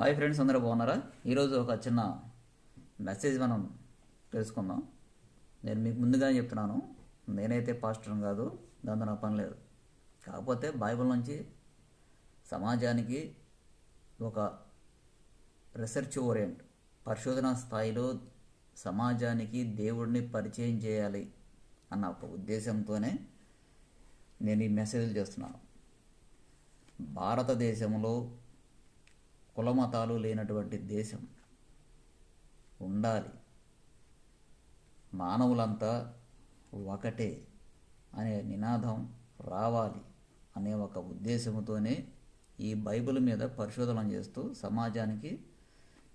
Hi friends అందరూ బాగున్నారా? ఈరోజు ఒక చిన్న మెసేజ్ మనం తెలుసుకుందాం. నేను మీకు ముందుగానే చెప్తున్నాను నేనైతే పాస్టర్ కాదు దాంతో నాకు పని లేదు. కాకపోతే బైబిల్ నుంచి సమాజానికి ఒక రీసెర్చ్ ఓరియంట్ పరిశోధన స్థాయిలో సమాజానికి దేవుడిని పరిచయం చేయాలి అన్న ఒక ఉద్దేశంతోనే నేను ఈ మెసేజ్లు చేస్తున్నాను. భారతదేశంలో కులమతాలు లేనటువంటి దేశం ఉండాలి. మానవులంతా ఒకటే అనే నినాదం రావాలి అనే ఒక ఉద్దేశంతోనే ఈ బైబిల్ మీద పరిశోధన చేస్తూ సమాజానికి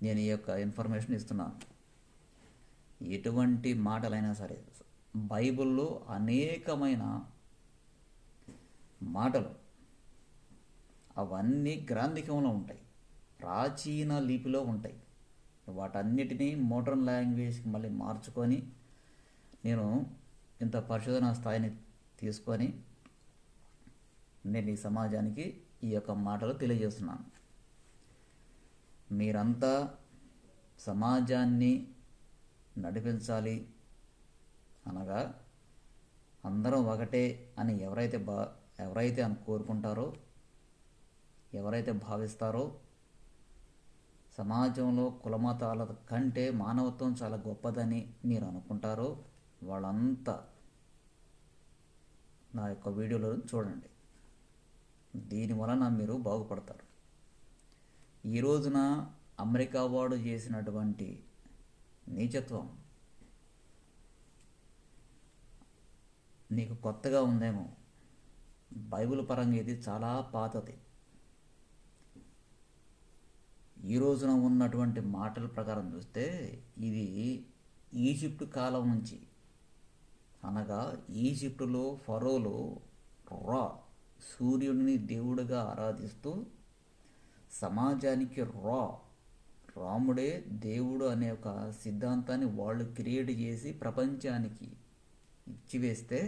నేను ఈ యొక్క ఇన్ఫర్మేషన్ ఇస్తున్నాను. ఎటువంటి మాటలైనా సరే బైబిల్లో అనేకమైన మాటలు అవన్నీ గ్రాంధికంలో ఉంటాయి. ప్రాచీన లిపిలో ఉంటాయి. వాటన్నిటినీ మోడర్న్ లాంగ్వేజ్కి మళ్ళీ మార్చుకొని నేను ఇంత పరిశోధన స్థాయిని తీసుకొని నేను ఈ సమాజానికి ఈ యొక్క మాటలు తెలియజేస్తున్నాను. మీరంతా సమాజాన్ని నడిపించాలి అనగా అందరం ఒకటే అని ఎవరైతే బా ఎవరైతే అని కోరుకుంటారో ఎవరైతే భావిస్తారో సమాజంలో కులమతాల కంటే మానవత్వం చాలా గొప్పదని మీరు అనుకుంటారో వాళ్ళంతా నా యొక్క వీడియోలో చూడండి. దీని వలన మీరు బాగుపడతారు. ఈ రోజున అమెరికా వాడు చేసినటువంటి నీచత్వం నీకు కొత్తగా ఉందేమో. బైబిల్ పరంగా ఇది చాలా పాతది. ఈ రోజున ఉన్నటువంటి మాటల ప్రకారం చూస్తే ఇది ఈజిప్ట్ కాలం నుంచి. అనగా ఈజిప్టులో ఫరోలో రా సూర్యుడిని దేవుడిగా ఆరాధిస్తూ సమాజానికి రా రాముడే దేవుడు అనే ఒక సిద్ధాంతాన్ని వాళ్ళు క్రియేట్ చేసి ప్రపంచానికి ఇచ్చివేస్తే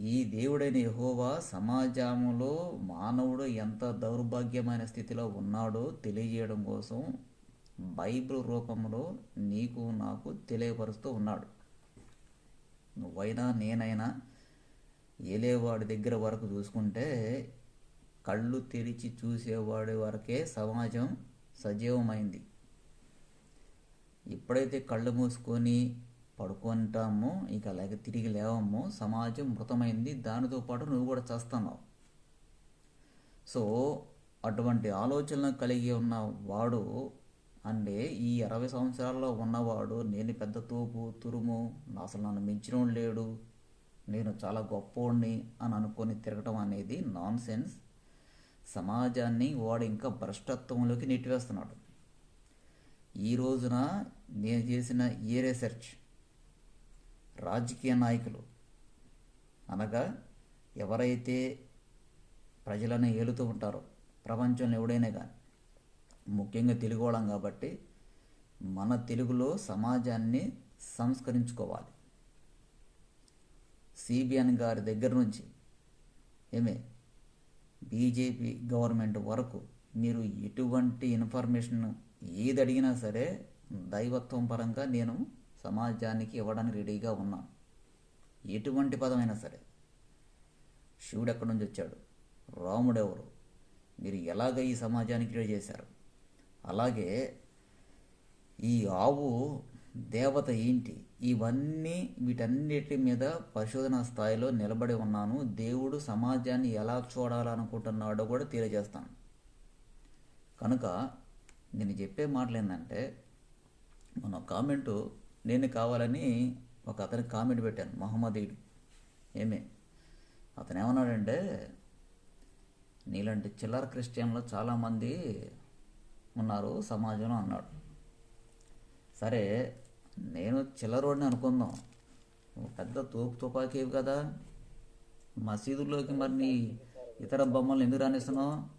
ఈ దేవుడైన యహోవా సమాజంలో మానవుడు ఎంత దౌర్భాగ్యమైన స్థితిలో ఉన్నాడో తెలియజేయడం కోసం బైబిల్ రూపంలో నీకు నాకు తెలియపరుస్తూ ఉన్నాడు. నువ్వైనా నేనైనా ఏలేవాడి దగ్గర వరకు చూసుకుంటే కళ్ళు తెరిచి చూసేవాడి వరకే సమాజం సజీవమైంది. ఎప్పుడైతే కళ్ళు మూసుకొని పడుకుంటాము ఇక లేక తిరిగి లేవము సమాజం మృతమైంది దానితో పాటు నువ్వు కూడా చేస్తున్నావు. సో అటువంటి ఆలోచనలు కలిగి ఉన్న వాడు అంటే ఈ అరవై సంవత్సరాల్లో ఉన్నవాడు నేను పెద్ద తోపు తురుము అసలు నన్ను మించినోడు లేడు నేను చాలా గొప్పోడిని అని అనుకొని తిరగటం అనేది నాన్ సెన్స్ సమాజాన్ని వాడు ఇంకా భ్రష్టత్వంలోకి నెట్టివేస్తున్నాడు. ఈ రోజున నేను చేసిన ఏ రీసెర్చ్ రాజకీయ నాయకులు. అనగా ఎవరైతే ప్రజలను ఏలుతూ ఉంటారో ప్రపంచంలో ఎవడైనా కానీ ముఖ్యంగా తెలుగు వాళ్ళం కాబట్టి మన తెలుగులో సమాజాన్ని సంస్కరించుకోవాలి. సిబిఎన్ గారి దగ్గర నుంచి ఏమే బీజేపీ గవర్నమెంట్ వరకు మీరు ఎటువంటి ఇన్ఫర్మేషన్ ఏది అడిగినా సరే దైవత్వం పరంగా నేను సమాజానికి ఇవ్వడానికి రెడీగా ఉన్నాను ఎటువంటి పదమైనా సరే. శివుడు ఎక్కడి నుంచి వచ్చాడు? రాముడు ఎవరు మీరు ఎలాగ ఈ సమాజానికి క్రియేట్ చేశారు? అలాగే ఈ ఆవు దేవత ఏంటి? ఇవన్నీ వీటన్నిటి మీద పరిశోధన స్థాయిలో నిలబడి ఉన్నాను. దేవుడు సమాజాన్ని ఎలా చూడాలనుకుంటున్నాడో కూడా తెలియజేస్తాను. కనుక నేను చెప్పే మాటలు ఏంటంటే మన కామెంటు నేను కావాలని ఒక అతనికి కామెంట్ పెట్టాను మహమ్మదీయుడు. ఏమే? అతను ఏమన్నాడంటే నీలాంటి చిల్లర క్రిస్టియన్లో చాలామంది ఉన్నారు సమాజంలో అన్నాడు. సరే నేను చిల్లరోడిని అనుకుందాం. పెద్ద తోపు తుపాకీవి కదా. మసీదుల్లోకి మరి నీ ఇతర బొమ్మలు ఎందుకు రానిస్తున్నావు?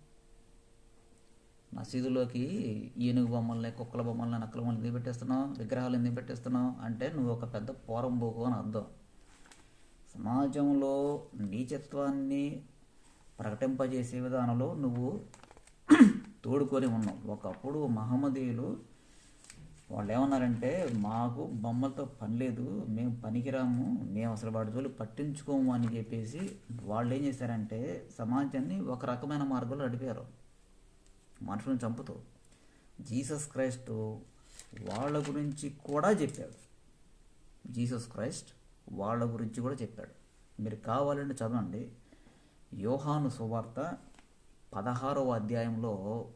మసీదులోకి ఏనుగు బొమ్మల్ని కుక్కల బొమ్మల్ని నక్కల బొమ్మలు ఎందుకు పెట్టేస్తున్నావు? విగ్రహాలు ఎందుకు పెట్టేస్తున్నావు? అంటే నువ్వు ఒక పెద్ద పోరంబోకు అని అర్థం. సమాజంలో నీచత్వాన్ని ప్రకటింపజేసే విధానంలో నువ్వు తోడుకొని ఉన్నావు. ఒకప్పుడు మహమ్మదీయులు వాళ్ళు ఏమన్నారంటే మాకు బొమ్మలతో పని లేదు మేము పనికిరాము మేము అసలు వాటి జోలు పట్టించుకోము అని చెప్పేసి వాళ్ళు ఏం చేశారంటే సమాజాన్ని ఒక రకమైన మార్గంలో నడిపారు. మనుషులను చంపుతూ జీసస్ క్రైస్ట్ వాళ్ళ గురించి కూడా చెప్పాడు. జీసస్ క్రైస్ట్ వాళ్ళ గురించి కూడా చెప్పాడు. మీరు కావాలంటే చదవండి. యోహాను సువార్త పదహారవ అధ్యాయంలో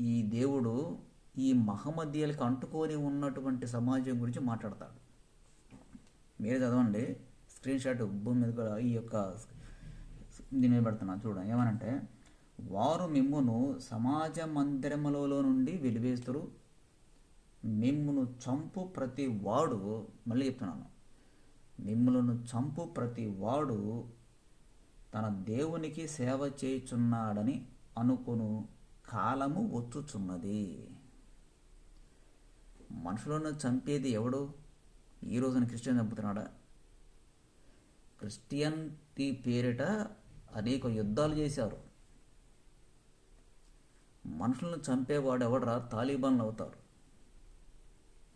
ఈ దేవుడు ఈ మహమ్మదీయులకు అంటుకొని ఉన్నటువంటి సమాజం గురించి మాట్లాడతాడు. మీరు చదవండి. స్క్రీన్ షాట్ భూమి మీద కూడా ఈ యొక్క దీని మీద పెడుతున్నాను చూడండి. ఏమనంటే వారు మిమ్మును సమాజ మందిరములలో నుండి వెలివేస్తురు. మిమ్మును చంపు ప్రతి వాడు మళ్ళీ చెప్తున్నాను. మిమ్ములను చంపు ప్రతి వాడు తన దేవునికి సేవ చేయుచున్నాడని అనుకును కాలము వచ్చుచున్నది. మనుషులను చంపేది ఎవడు? ఈ రోజున క్రిస్టియన్ చంపుతున్నాడా? క్రిస్టియన్టీ పేరిట అనేక యుద్ధాలు చేశారు. మనుషులను చంపేవాడు ఎవడరా తాలిబాన్లు అవుతారు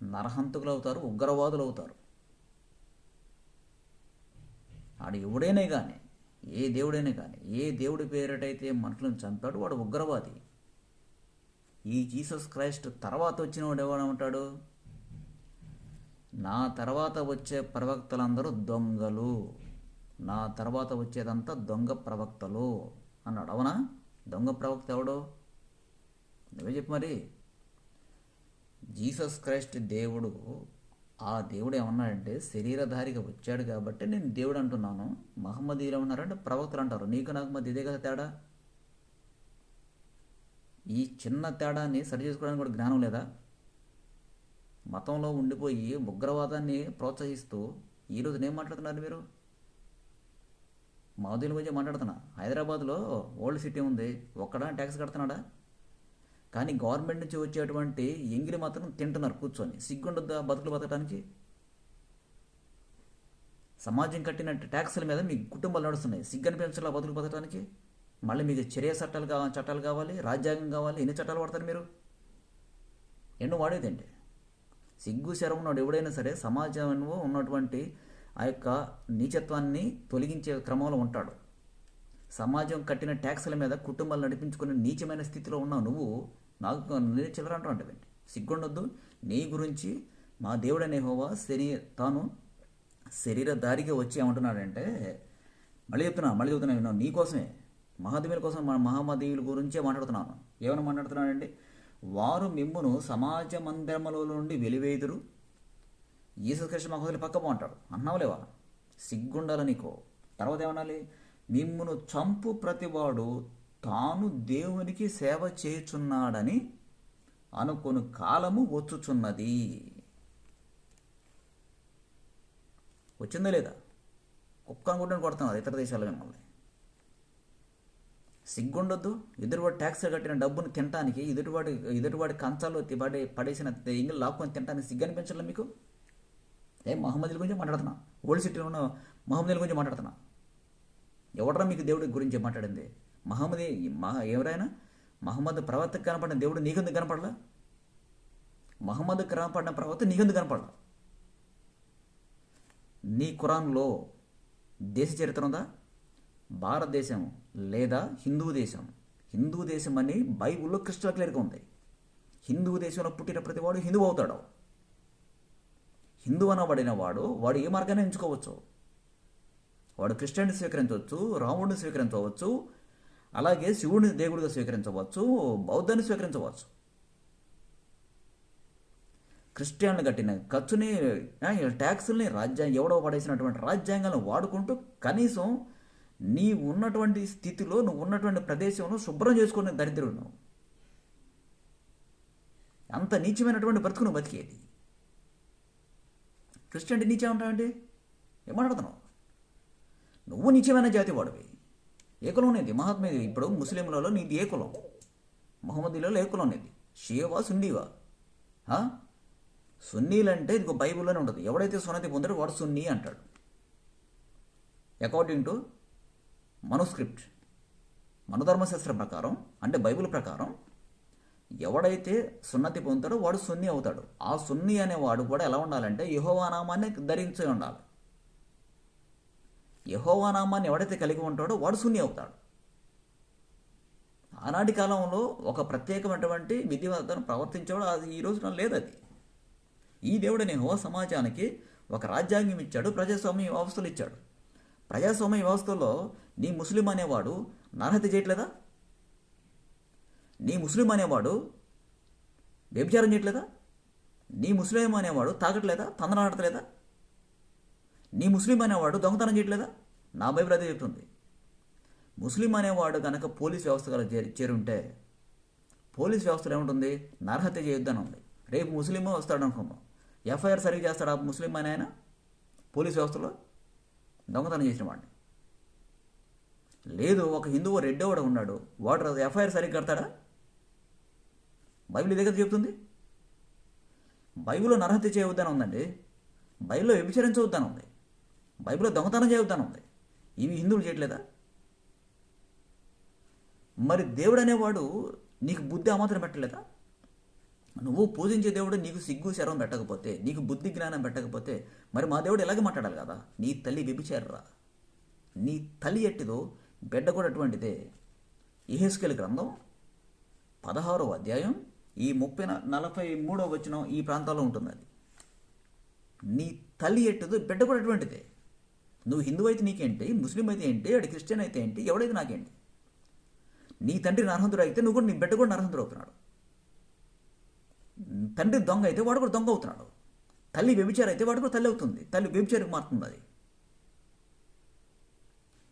నరహంతకులు అవుతారు ఉగ్రవాదులు అవుతారు ఆడు ఎవడైనా కానీ ఏ దేవుడైనా కానీ ఏ దేవుడి పేరిటైతే మనుషులను చంపాడు వాడు ఉగ్రవాది. ఈ జీసస్ క్రైస్ట్ తర్వాత వచ్చిన వాడు ఎవడమంటాడు నా తర్వాత వచ్చే ప్రవక్తలందరూ దొంగలు. నా తర్వాత వచ్చేదంతా దొంగ ప్రవక్తలు అన్నాడు. అవునా? దొంగ ప్రవక్త ఎవడో? నువ్వే చెప్పు మరి. జీసస్ క్రైస్ట్ దేవుడు ఆ దేవుడు ఏమన్నాడంటే శరీరధారిగా వచ్చాడు కాబట్టి నేను దేవుడు అంటున్నాను. మహమ్మదీలు ఏమన్నారంటే ప్రవక్తలు అంటారు. నీకు నాకు మధ్య ఇదే కదా తేడా? ఈ చిన్న తేడాన్ని సరి చేసుకోవడానికి కూడా జ్ఞానం లేదా? మతంలో ఉండిపోయి ఉగ్రవాదాన్ని ప్రోత్సహిస్తూ ఈరోజు నేను మాట్లాడుతున్నారు మీరు? మహదీల గురించి మాట్లాడుతున్నా. హైదరాబాద్లో ఓల్డ్ సిటీ ఉంది. ఒక్కడా ట్యాక్స్ కడుతున్నాడా? కానీ గవర్నమెంట్ నుంచి వచ్చేటువంటి ఎంగిలి మాత్రం తింటున్నారు కూర్చొని. సిగ్గుండొద్దా బతుకులు బతకడానికి సమాజం కట్టిన ట్యాక్సుల మీద మీ కుటుంబాలు నడుస్తున్నాయి. సిగ్గని పెంచాలా బతుకులు బతకడానికి మళ్ళీ మీకు చర్య చట్టాలు కావాలి చట్టాలు కావాలి? రాజ్యాంగం కావాలి? ఎన్ని చట్టాలు వాడతారు మీరు? ఎన్నో వాడేదండి. సిగ్గు శరం ఉన్నాడు ఎవడైనా సరే సమాజంలో ఉన్నటువంటి ఆ యొక్క నీచత్వాన్ని తొలగించే క్రమంలో ఉంటాడు. సమాజం కట్టిన ట్యాక్సుల మీద కుటుంబాలు నడిపించుకునే నీచమైన స్థితిలో ఉన్నావు నువ్వు. నాకు నేను చిల్లర అంటారు అంటే సిగ్గుండొద్దు. నీ గురించి మా దేవుడనే హోవా శరీ తాను శరీరధారిగా వచ్చి ఏమంటున్నాడంటే మళ్ళీ చెప్తున్నా మళ్ళీ చెప్తున్నా విన్నాను నీ మహాదేవుల కోసం మన మహామదీయుల గురించే మాట్లాడుతున్నాను. ఏమైనా మాట్లాడుతున్నాడండి వారు మిమ్మును సమాజ మందిరముల నుండి వెలివేదురు ఈశ్వరకృష్ణ మహోదయులు పక్క అంటాడు అన్నావులేవా? సిగ్గుండాల నీకు? తర్వాత ఏమనాలి? మిమ్మును చంపు ప్రతివాడు తాను దేవునికి సేవ చేయుచున్నాడని అనుకుని కాలము వచ్చుచున్నది. వచ్చిందా లేదా? కుక్క అనుకుంటే కొడుతున్నారు ఇతర దేశాల్లో మిమ్మల్ని. సిగ్గుండొద్దు. ఎదుటివాడు ట్యాక్స్ కట్టిన డబ్బును తినడానికి ఎదుటివాడి ఎదుటివాడి కంచాల్లో తి- పడే పడేసిన ఇంగిల్ లాక్కొని తినడానికి సిగ్గు అనిపించలే మీకు? ఏ మహమ్మదుల గురించి మాట్లాడుతున్నా? ఓల్డ్ సిటీలో ఉన్న మహమ్మదుల గురించి మాట్లాడుతున్నా? ఎవడరా మీకు దేవుడి గురించి మాట్లాడింది? మహమ్మదీ మహ ఎవరైనా? మహమ్మద్ ప్రవక్త కనపడిన దేవుడు నీకెందుకు కనపడలా? మహమ్మద్ కనపడిన ప్రవక్త నీకెందుకు కనపడలా? నీ ఖురాన్లో దేశ చరిత్ర ఉందా? భారతదేశం లేదా హిందూ దేశం? హిందూ దేశం అని బైబుల్లో క్రిస్టల్ క్లియర్గా ఉంది. హిందూ దేశంలో పుట్టిన ప్రతివాడు హిందువు అవుతాడు. హిందూ అనబడిన వాడు వాడు ఏ మార్గాన్ని ఎంచుకోవచ్చు? వాడు క్రిస్టియన్ని స్వీకరించవచ్చు రాముడిని స్వీకరించవచ్చు అలాగే శివుడిని దేవుడిగా స్వీకరించవచ్చు బౌద్ధాన్ని స్వీకరించవచ్చు. క్రిస్టియన్లు కట్టిన ఖర్చుని ట్యాక్సుల్ని రాజ్యాంగం ఎవడో పడేసినటువంటి రాజ్యాంగాలను వాడుకుంటూ కనీసం నీ ఉన్నటువంటి స్థితిలో నువ్వు ఉన్నటువంటి ప్రదేశంలో శుభ్రం చేసుకునే దరిద్రుడు నువ్వు. అంత నీచమైనటువంటి బ్రతుకు నువ్వు బతికేది. క్రిస్టియన్ నీచే ఉంటావండి ఏమాట్లాడుతున్నావు నువ్వు నీచమైన జాతి వాడివి ఏ కులం అనేది మహాత్మేది ఇప్పుడు ముస్లింలలో నీది ఏ కులం మహమ్మదీలలో ఏ కులం అనేది. షియవా సున్నీవా? సున్నీలంటే ఇది బైబిల్లోనే ఉంటుంది. ఎవడైతే సున్నతి పొందాడో వాడు సున్నీ అంటాడు. అకార్డింగ్ టు మనుస్క్రిప్ట్ మనధర్మశాస్త్రం ప్రకారం అంటే బైబిల్ ప్రకారం ఎవడైతే సున్నతి పొందుతాడో వాడు సున్ని అవుతాడు. ఆ సున్ని అనేవాడు కూడా ఎలా ఉండాలంటే యహోవా నామాన్ని ధరించి ఉండాలి. యహోవా నామాన్ని ఎవడైతే కలిగి ఉంటాడో వాడు సున్ని అవుతాడు. ఆనాటి కాలంలో ఒక ప్రత్యేకమైనటువంటి విధివంతను ప్రవర్తించేవాడు అది ఈ రోజున లేదు అది ఈ దేవుడు నేను సమాజానికి ఒక రాజ్యాంగం ఇచ్చాడు ప్రజాస్వామ్య వ్యవస్థలు ఇచ్చాడు. ప్రజాస్వామ్య వ్యవస్థలో నీ ముస్లిం అనేవాడు నరహత్య చేయట్లేదా? నీ ముస్లిం అనేవాడు వ్యభిచారం చేయట్లేదా? నీ ముస్లిం అనేవాడు తాగట్లేదా? తందనాడట్లేదా? నీ ముస్లిం అనేవాడు దొంగతనం చేయట్లేదా? నా బైబిల్ అదే చెప్తుంది. ముస్లిం అనేవాడు కనుక పోలీస్ వ్యవస్థ గల చేరి చేరుంటే పోలీస్ వ్యవస్థలో ఏముంటుంది? నరహత్య చేయొద్దని ఉంది. రేపు ముస్లిం వస్తాడు అనుకుందాం. ఎఫ్ఐఆర్ సరిగ్గా చేస్తాడు ఆ ముస్లిం అని ఆయన? పోలీస్ వ్యవస్థలో దొంగతనం చేసిన వాడిని. లేదు ఒక హిందువు రెడ్డి కూడా ఉన్నాడు. వాడు ఎఫ్ఐఆర్ సరిగ్గా కడతాడా? బైబిల్ ఇదే కదా చెప్తుంది. బైబిల్లో నరహత్య చేయవద్దని ఉందండి. బైబిల్లో వ్యభిచరించవద్దని ఉంది. బైబిల్లో దొంగతనం చేయొద్దని ఉంది. ఇవి హిందువులు చేయట్లేదా? మరి దేవుడు అనేవాడు నీకు బుద్ధి ఆ మాత్రం పెట్టలేదా? నువ్వు పూజించే దేవుడు నీకు సిగ్గు శరం పెట్టకపోతే నీకు బుద్ధి జ్ఞానం పెట్టకపోతే మరి మా దేవుడు ఎలాగ మాట్లాడాలి కదా? నీ తల్లి వ్యభిచారరా. నీ తల్లి ఎట్టిదో బిడ్డ కూడా అటువంటిదే. ఇహెస్కెల్ గ్రంథం పదహారవ అధ్యాయం ఈ ముప్పై నలభై మూడవ వచ్చిన ఈ ప్రాంతాల్లో ఉంటుంది అది. నీ తల్లి ఎట్టిదో బిడ్డ కూడా అటువంటిదే. నువ్వు హిందూ అయితే నీకేంటి? ముస్లిం అయితే ఏంటి? అడి క్రిస్టియన్ అయితే ఏంటి? ఎవడైతే నాకేంటి? నీ తండ్రి నరహంతుడు అయితే నువ్వు కూడా నీ బిడ్డ కూడా నరహంతుడు అవుతున్నాడు. తండ్రి దొంగ అయితే వాడు కూడా దొంగ అవుతున్నాడు. తల్లి వ్యభిచారం అయితే వాడు కూడా తల్లి అవుతుంది. తల్లి వ్యభిచారికి మారుతుంది అది.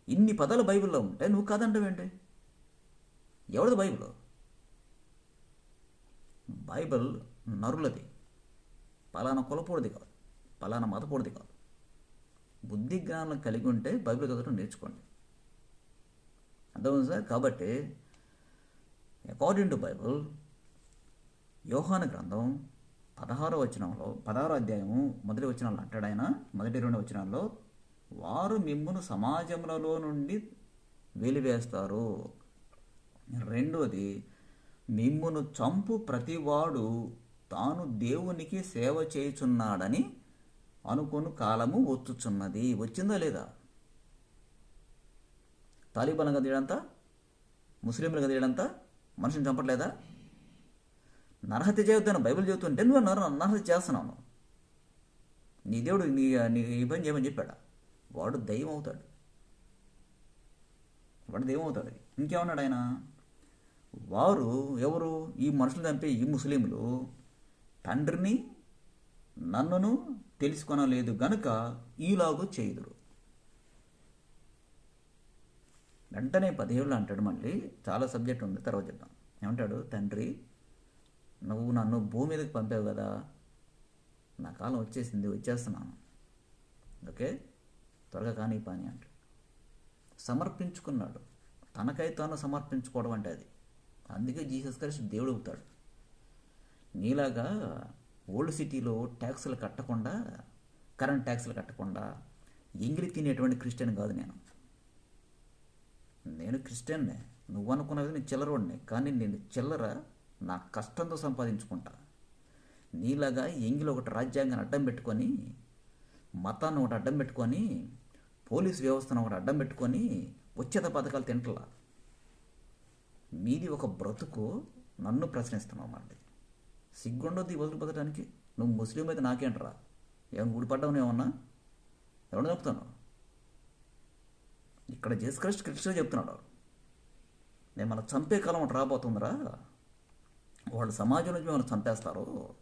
ఇన్ని పదాలు బైబిల్లో ఉంటే నువ్వు కాదంటావేంటి ఎవరిది బైబిల్? బైబిల్ నరులది. పలానా కులపోడిది కాదు. పలానా మతపోడిది కాదు. బుద్ధి జ్ఞానం కలిగి ఉంటే బైబిల్ చదవడం నేర్చుకోండి. అర్థమైంది సార్ కాబట్టి అకార్డింగ్ టు బైబిల్ యోహాన గ్రంథం పదహారో వచనంలో పదహారో అధ్యాయము మొదటి వచనాలు అంటాడు ఆయన మొదటి రెండు వచనాల్లో వారు మిమ్మును సమాజములలో నుండి వెలివేస్తారు. రెండోది మిమ్మును చంపు ప్రతివాడు తాను దేవునికి సేవ చేయుచున్నాడని అనుకుని కాలము వచ్చుచున్నది వచ్చిందా లేదా? తాలిబాన్ తీయడంతా ముస్లింలు తీయడంతా మనిషిని చంపట్లేదా? నరహత్య చేయొద్దని బైబిల్ చెబుతుంటే నువ్వు నర నరహత్య చేస్తున్నావు నీ దేవుడు నీ నీ ఈ పని చేయమని చెప్పాడా? వాడు దయ్యం అవుతాడు వాడు దయ్యం అవుతాడు ఇంకేమన్నాడు ఆయన? వారు ఎవరు? ఈ మనుషులు చంపే ఈ ముస్లింలు తండ్రిని నన్నును తెలుసుకొనలేదు గనుక ఈలాగు చేయుదురు. వెంటనే పదేళ్ళు అంటాడు మళ్ళీ చాలా సబ్జెక్ట్ ఉంది తర్వాత చెప్తాం ఏమంటాడు? తండ్రి నువ్వు నన్ను భూమి మీదకి పంపావు కదా నా కాలం వచ్చేసింది వచ్చేస్తున్నాను. ఓకే? త్వరగా కానీ పని అంటాడు. సమర్పించుకున్నాడు. తనకై తాను సమర్పించుకోవడం అంటే అది. అందుకే జీసస్ క్రైస్ట్ దేవుడు అవుతాడు నీలాగా ఓల్డ్ సిటీలో ట్యాక్సులు కట్టకుండా కరెంట్ ట్యాక్సులు కట్టకుండా ఎంగిలి తినేటువంటి క్రిస్టియన్ కాదు నేను. నేను క్రిస్టియన్నే. నువ్వు అనుకున్నది నేను చిల్లరోడిని కానీ నేను చిల్లర నా కష్టంతో సంపాదించుకుంటా. నీలాగా ఎంగిలి ఒకటి రాజ్యాంగాన్ని అడ్డం పెట్టుకొని మతాన్ని ఒకటి అడ్డం పెట్టుకొని పోలీస్ వ్యవస్థను ఒకటి అడ్డం పెట్టుకొని ఉచిత పథకాలు తింటలా. మీది ఒక బ్రతుకు నన్ను ప్రశ్నిస్తున్నావు మళ్ళీ సిగ్గుండొద్దు ఈ వదిలి నువ్వు ముస్లిం అయితే నాకేంట్రా? ఏమైనా గుడిపడ్డావు ఏమన్నా? ఎవరు చెప్తాను ఇక్కడ జేసు క్రైస్ట్ క్రిస్టియన్ చెప్తున్నాడు నేను మన చంపే కాలం అటు రాబోతుందిరా. వాడు సమాజం నుంచి మిమ్మల్ని చంపేస్తారు.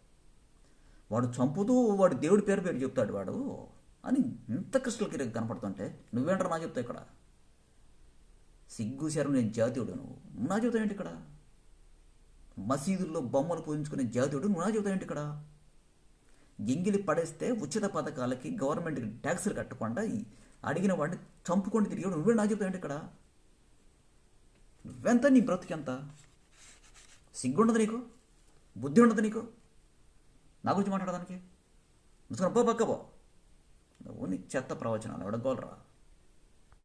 వాడు చంపుతూ వాడు దేవుడి పేరు పేరు చెప్తాడు వాడు. అని ఇంత క్రిస్టల్ కనపడుతుంటే నువ్వేంటారు నా చెప్తా ఇక్కడ? సిగ్గు శరం నేను జాతీయుడు నువ్వు. నా చెబుతావు ఏంటి ఇక్కడ? మసీదుల్లో బొమ్మలు పూజించుకునే జాతీయుడు నువ్వు నా ఇక్కడ? ఎంగిలి పడేస్తే ఉచిత పథకాలకి గవర్నమెంట్కి ట్యాక్సులు కట్టకుండా అడిగిన వాడిని చంపుకొని తిరిగి నువ్వే నా చెబుతాడు ఇక్కడ? నువ్వెంత? నీ బ్రతికెంత? సిగ్గుండదు నీకు? బుద్ధి ఉండదు నీకు? నా గురించి మాట్లాడడానికి? నువ్వు పో పక్క పో. నువ్వు నీ చెత్త ప్రవచనాలు ఎవడగోలరా